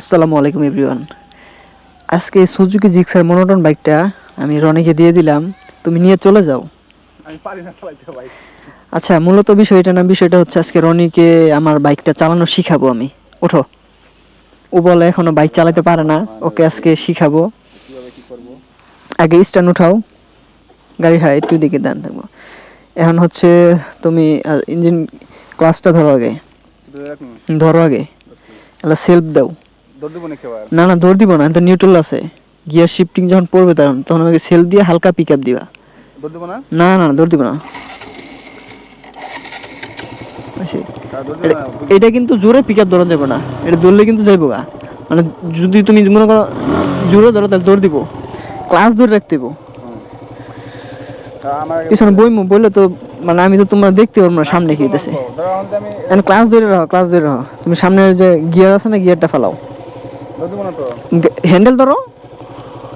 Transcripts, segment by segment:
আসসালামু আলাইকুম এভরিওয়ান আজকে সুজুকি জিক্সার মনোটন বাইকটা আমি রনিকে দিয়ে দিলাম। তুমি নিয়ে চলে যাও। আচ্ছা মূলত বিষয়টা না বিষয়টা হচ্ছে আজকে রনিকে আমার বাইকটা চালানো শিখাবো আমি। ওঠো। ও বলে এখনও বাইক চালাতে পারে না। ওকে আজকে শিখাবো। আগে স্ট্যান্ড উঠাও। গাড়ি হ্যাঁ একটু দিকে দান থাকব এখন হচ্ছে তুমি ইঞ্জিন ক্লাসটা ধরো আগে। ধরো আগে। এলা সেলফ দাও। দৌড় দেবো নাকি আবার? না না দৌড় দিব না তো নিউট্রাল আছে। গিয়ার শিফটিং যখন পড়বে তখন তখন আমাকে সেলফ দিয়ে হালকা পিক আপ দিবা। দৌড় দেবো না? না না দৌড় দিব না? এটা- এটা কিন্তু জোরে পিক আপ ধরা যাবে না। এটা দৌড়লে কিন্তু যাইবো গা। মানে যদি তুমি মনে করো জোরে ধরো তাহলে দৌড় দিব। ক্লাস ধরে রাখতে দিব পিছনে বইমু বললে তো মানে আমি তো তোমরা দেখতে পারব না সামনে আমি এখন ক্লাস ধরে রাখো ক্লাস ধরে রাখো। তুমি সামনের যে গিয়ার আছে না গিয়ারটা ফেলাও। হ্যান্ডেল ধরো।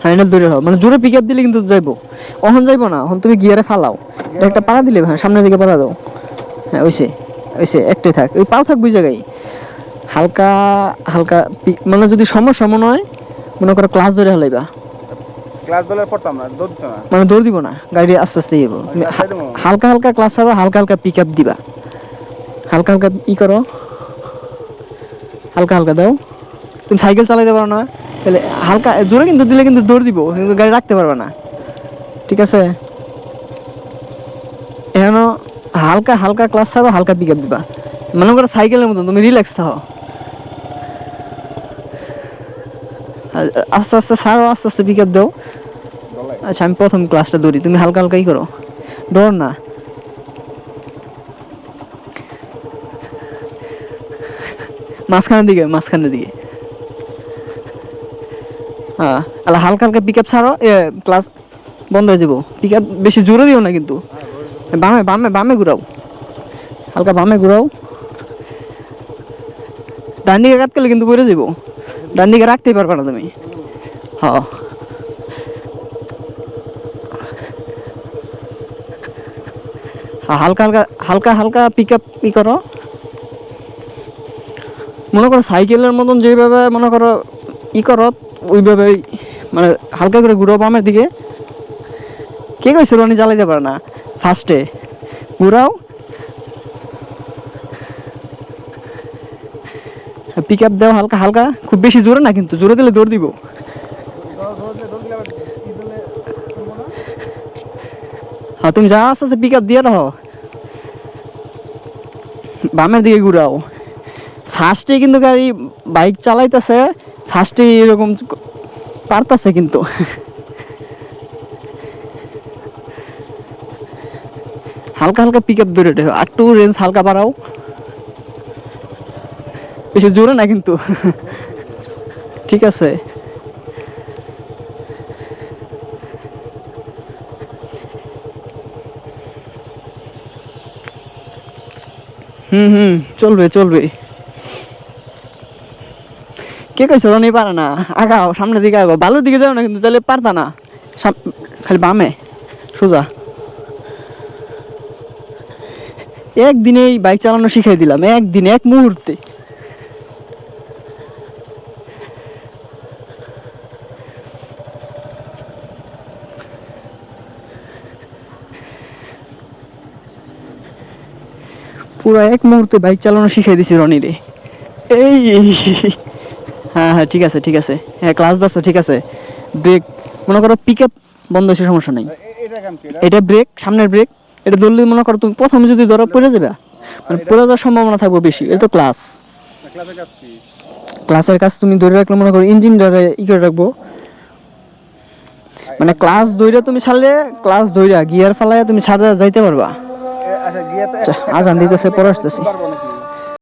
হ্যান্ডেল ধরে রাখো। মানে জোরে পিক আপ দিলে কিন্তু যাইবো। অহন যাইবো না। এখন তুমি গিয়ারে ফালাও। একটা পাড়া দিলে হ্যাঁ সামনের দিকে পাড়া দাও। হ্যাঁ ওইসে ওইসে একটাই থাক। ওই পাও থাক বুঝ জায়গায়। হালকা হালকা মানে যদি সমস্যা মনে হয় মনে করো ক্লাস ধরে হালাইবা। ক্লাস দলের পড়তাম না দৌড় দিতাম না। মানে দৌড় দিব না। গাড়ি আস্তে আস্তে যাব। হালকা হালকা ক্লাস হবে হালকা হালকা পিক আপ দিবা। হালকা হালকা ই করো। হালকা হালকা দাও। তুমি সাইকেল চালাতে পারো না, তাহলে হালকা জোরে কিন্তু দিলে কিন্তু দৌড় দিব, কিন্তু গাড়ি রাখতে পারবে না। ঠিক আছে? এখন হালকা হালকা ক্লাস ছাড়ো, হালকা পিক আপ দিবা। মনে করো সাইকেলের মতো তুমি রিল্যাক্স থাকো আস্তে আস্তে ছাড়ো, আস্তে আস্তে পিক আপ দাও। আচ্ছা আমি প্রথম ক্লাসটা ধরি তুমি হালকা, হালকাই করো। ডর না। মাঝখানের দিকে মাঝখানের দিকে। হ্যাঁ আলা হালকা হালকা পিক আপ ছাড়ো ক্লাস বন্ধ হয়ে যাব। পিক আপ বেশি জোরে দিও না কিন্তু। বামে বামে বামে ঘুরাও। হালকা বামে ঘুরাও। ডান দিকে কাট করলে কিন্তু পড়ে যাব। ডান দিকে রাখতেই পারবে না তুমি। হ্যাঁ। হা- হালকা হালকা হালকা হালকা পিক আপ ই করো। মনে করো সাইকেলের মতন যেভাবে মনে করো ই করো ওইভাবে মানে হালকা করে ঘুরো বামের দিকে। কে কইছিল উনি জ্বালাইতে পারে না? ফার্স্টে ঘুরাও পিক আপ দাও হালকা হালকা। খুব বেশি জোরে না কিন্তু, জোরে দিলে দৌড় দিব। হ্যাঁ তুমি যা আস্তে আস্তে পিক আপ দিয়ে রাখো। বামের দিকে ঘুরাও ফার্স্টে কিন্তু গাড়ি বাইক চালাইতেছে। ফার্স্টে এরকম পারতাছে কিন্তু। হালকা হালকা পিক আপ আর একটু রেঞ্জ হালকা বাড়াও। বেশি জোরে না কিন্তু। ঠিক আছে। হুম হুম, চলবে চলবে। কে কইছো রনি পারে না? আগাও সামনের দিকে আগাও ভালোর দিকে যাও না কিন্তু তাহলে পারতা না। খালি বামে। সোজা। একদিনেই বাইক চালানো শিখাই দিলাম। একদিন, এক মুহূর্তে। পুরো এক মুহূর্তে বাইক চালানো শিখাই দিছি রনি রে এই হ্যাঁ হ্যাঁ ঠিক আছে ঠিক আছে। হ্যাঁ ক্লাস ঠিক আছে। ব্রেক মনে করো পিক আপ বন্ধ হয়েছে সমস্যা নেই। এটা ব্রেক সামনের ব্রেক এটা ধরলে মনে করো তুমি প্রথমে যদি ধরো পড়ে যাবে মানে পড়ে যাওয়ার সম্ভাবনা থাকবে বেশি এটা তো ক্লাস ক্লাসের কাজ তুমি ধরে রাখলে মনে করো ইঞ্জিন ধরে ই করে রাখব। মানে ক্লাস দইরা তুমি ছাড়লে ক্লাস দইরা গিয়ার ফালাইয়া তুমি ছাড়া যাইতে পারবা। আচ্ছা আচ্ছা, আজান দিতেছে, পরে আসতেছি।